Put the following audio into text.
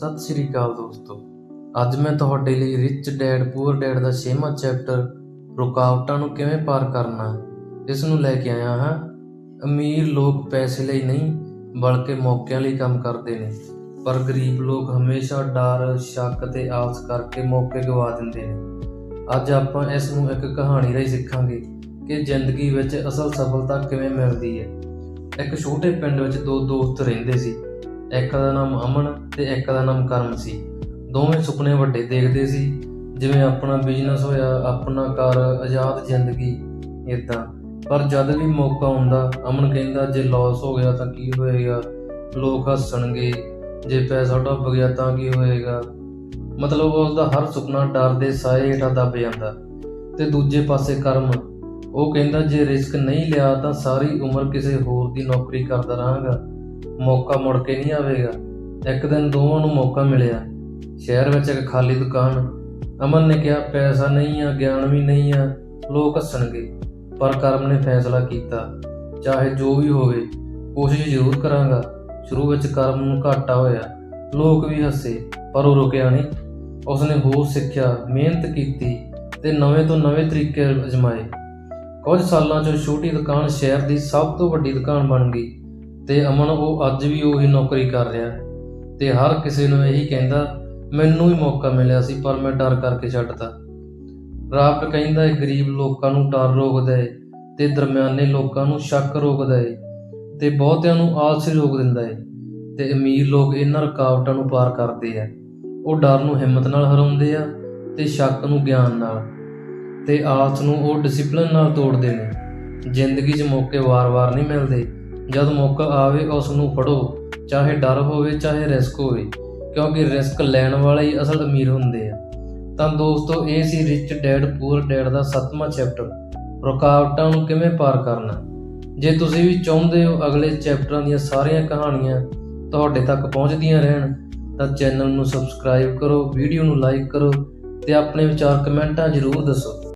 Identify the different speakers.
Speaker 1: ਸਤਿ ਸ਼੍ਰੀ ਅਕਾਲ ਦੋਸਤੋ। ਅੱਜ ਮੈਂ ਤੁਹਾਡੇ ਲਈ ਰਿਚ ਡੈਡ ਪੂਅਰ ਡੈਡ ਦਾ ਛੇਵਾਂ ਚੈਪਟਰ ਰੁਕਾਵਟਾਂ ਨੂੰ ਕਿਵੇਂ ਪਾਰ ਕਰਨਾ ਇਸ ਨੂੰ ਲੈ ਕੇ ਆਇਆ ਹਾਂ। ਅਮੀਰ ਲੋਕ ਪੈਸੇ ਲਈ ਨਹੀਂ, ਬਲਕਿ ਮੌਕਿਆਂ ਲਈ ਕੰਮ ਕਰਦੇ ਨੇ। ਪਰ ਗਰੀਬ ਲੋਕ ਹਮੇਸ਼ਾ ਡਰ, ਸ਼ੱਕ ਤੇ ਆਸ ਕਰਕੇ ਮੌਕੇ ਗਵਾ ਦਿੰਦੇ ਨੇ। ਅੱਜ ਆਪਾਂ ਇਸ ਨੂੰ ਇੱਕ ਕਹਾਣੀ ਰਾਹੀਂ ਸਿੱਖਾਂਗੇ ਕਿ ਜ਼ਿੰਦਗੀ ਵਿੱਚ ਅਸਲ ਸਫਲਤਾ ਕਿਵੇਂ ਮਿਲਦੀ ਹੈ। ਇੱਕ ਛੋਟੇ ਪਿੰਡ ਵਿੱਚ ਦੋ ਦੋਸਤ ਰਹਿੰਦੇ ਸੀ। ਇੱਕ ਦਾ ਨਾਮ ਅਮਨ ਤੇ ਇੱਕ ਦਾ ਨਾਮ ਕਰਮ ਸੀ। ਦੋਵੇਂ ਸੁਪਨੇ ਵੱਡੇ ਦੇਖਦੇ ਸੀ, ਜਿਵੇਂ ਆਪਣਾ ਬਿਜ਼ਨਸ ਹੋਇਆ, ਆਪਣਾ ਘਰ, ਆਜ਼ਾਦ ਜ਼ਿੰਦਗੀ ਇਦਾਂ ਪਰ ਜਦ ਵੀ ਮੌਕਾ ਆਉਂਦਾ ਅਮਨ ਕਹਿੰਦਾ, ਜੇ ਲਾਸ ਹੋ ਗਿਆ ਤਾਂ ਕੀ ਹੋਏਗਾ? ਲੋਕ ਹੱਸਣਗੇ, ਜੇ ਪੈਸਾ ਡੁੱਬ ਗਿਆ ਤਾਂ ਕੀ ਹੋਏਗਾ? ਮਤਲਬ ਉਸ ਦਾ ਹਰ ਸੁਪਨਾ ਡਰ ਦੇ ਸਾਏ ਹੇਠਾਂ ਦੱਬ ਜਾਂਦਾ। ਤੇ ਦੂਜੇ ਪਾਸੇ ਕਰਮ, ਉਹ ਕਹਿੰਦਾ, ਜੇ ਰਿਸਕ ਨਹੀਂ ਲਿਆ ਤਾਂ ਸਾਰੀ ਉਮਰ ਕਿਸੇ ਹੋਰ ਦੀ ਨੌਕਰੀ ਕਰਦਾ ਰਹਾਂਗਾ। ਮੌਕਾ ਮੁੜ ਕੇ ਨਹੀਂ ਆਵੇਗਾ। ਇੱਕ ਦਿਨ ਦੋਵਾਂ ਨੂੰ ਮੌਕਾ ਮਿਲਿਆ। ਸ਼ਹਿਰ ਵਿੱਚ ਇੱਕ ਖਾਲੀ ਦੁਕਾਨ। ਅਮਨ ਨੇ ਕਿਹਾ, ਪੈਸਾ ਨਹੀਂ ਆ, ਗਿਆਨ ਵੀ ਨਹੀਂ ਆ। ਲੋਕ ਹੱਸਣਗੇ, ਪਰ ਕਰਮ ਨੇ ਫੈਸਲਾ ਕੀਤਾ। ਚਾਹੇ ਜੋ ਵੀ ਹੋਵੇ, ਕੋਸ਼ਿਸ਼ ਜ਼ਰੂਰ ਕਰਾਂਗਾ। ਸ਼ੁਰੂ ਵਿੱਚ ਕਰਮ ਨੂੰ ਘਾਟਾ ਹੋਇਆ। ਲੋਕ ਵੀ ਹੱਸੇ, ਪਰ ਉਹ ਰੁਕਿਆ ਨਹੀਂ। ਉਸਨੇ ਹੋਰ ਸਿੱਖਿਆ, ਮਿਹਨਤ ਕੀਤੀ ਤੇ ਨਵੇਂ ਤੋਂ ਨਵੇਂ ਤਰੀਕੇ ਅਜਮਾਏ। ਕੁਝ ਸਾਲਾਂ 'ਚ ਛੋਟੀ ਦੁਕਾਨ ਸ਼ਹਿਰ ਦੀ ਸਭ ਤੋਂ ਵੱਡੀ ਦੁਕਾਨ ਬਣ ਗਈ। ਤੇ ਅਮਨ ਉਹ ਅੱਜ ਵੀ ਉਹੀ ਨੌਕਰੀ ਕਰ ਰਿਹਾ ਤੇ ਹਰ ਕਿਸੇ ਨੂੰ ਇਹੀ ਕਹਿੰਦਾ, ਮੈਨੂੰ ਹੀ ਮੌਕਾ ਮਿਲਿਆ ਸੀ, ਪਰ ਮੈਂ ਡਰ ਕਰਕੇ ਛੱਡਤਾ। ਰਾਬਟ ਕਹਿੰਦਾ ਹੈ, ਗਰੀਬ ਲੋਕਾਂ ਨੂੰ ਡਰ ਰੋਕਦਾ ਹੈ ਤੇ ਦਰਮਿਆਨੇ ਲੋਕਾਂ ਨੂੰ ਸ਼ੱਕ ਰੋਕਦਾ ਹੈ ਤੇ ਬਹੁਤਿਆਂ ਨੂੰ ਆਲਸੀ ਰੋਕ ਦਿੰਦਾ ਹੈ ਤੇ ਅਮੀਰ ਲੋਕ ਇਹਨਾਂ ਰੁਕਾਵਟਾਂ ਨੂੰ ਪਾਰ ਕਰਦੇ ਆ। ਉਹ ਡਰ ਨੂੰ ਹਿੰਮਤ ਨਾਲ ਹਰਾਉਂਦੇ ਆ ਤੇ ਸ਼ੱਕ ਨੂੰ ਗਿਆਨ ਨਾਲ ਤੇ ਆਲਸ ਨੂੰ ਉਹ ਡਿਸਪਲਿਨ ਨਾਲ ਤੋੜਦੇ ਨੇ। ਜ਼ਿੰਦਗੀ 'ਚ ਮੌਕੇ ਵਾਰ-ਵਾਰ ਨਹੀਂ ਮਿਲਦੇ। ਜਦ ਮੌਕਾ ਆਵੇ ਉਸ ਨੂੰ ਫੜੋ, ਚਾਹੇ ਡਰ ਹੋਵੇ, ਚਾਹੇ ਰਿਸਕ ਹੋਵੇ, ਕਿਉਂਕਿ ਰਿਸਕ ਲੈਣ ਵਾਲੇ ਹੀ ਅਸਲ ਅਮੀਰ ਹੁੰਦੇ ਆ। ਤਾਂ ਦੋਸਤੋ, ਇਹ ਸੀ ਰਿਚ ਡੈਡ ਪੂਅਰ ਡੈਡ ਦਾ ਸੱਤਵਾਂ ਚੈਪਟਰ। ਰੁਕਾਵਟਾਂ ਨੂੰ ਕਿਵੇਂ ਪਾਰ ਕਰਨਾ? ਜੇ ਤੁਸੀਂ ਵੀ ਚਾਹੁੰਦੇ ਹੋ ਅਗਲੇ ਚੈਪਟਰਾਂ ਦੀਆਂ ਸਾਰੀਆਂ ਕਹਾਣੀਆਂ ਤੁਹਾਡੇ ਤੱਕ ਪਹੁੰਚਦੀਆਂ ਰਹਿਣ, ਤਾਂ ਚੈਨਲ ਨੂੰ ਸਬਸਕ੍ਰਾਈਬ ਕਰੋ, ਵੀਡੀਓ ਨੂੰ ਲਾਈਕ ਕਰੋ ਤੇ ਆਪਣੇ ਵਿਚਾਰ ਕਮੈਂਟਾਂ ਜ਼ਰੂਰ ਦੱਸੋ।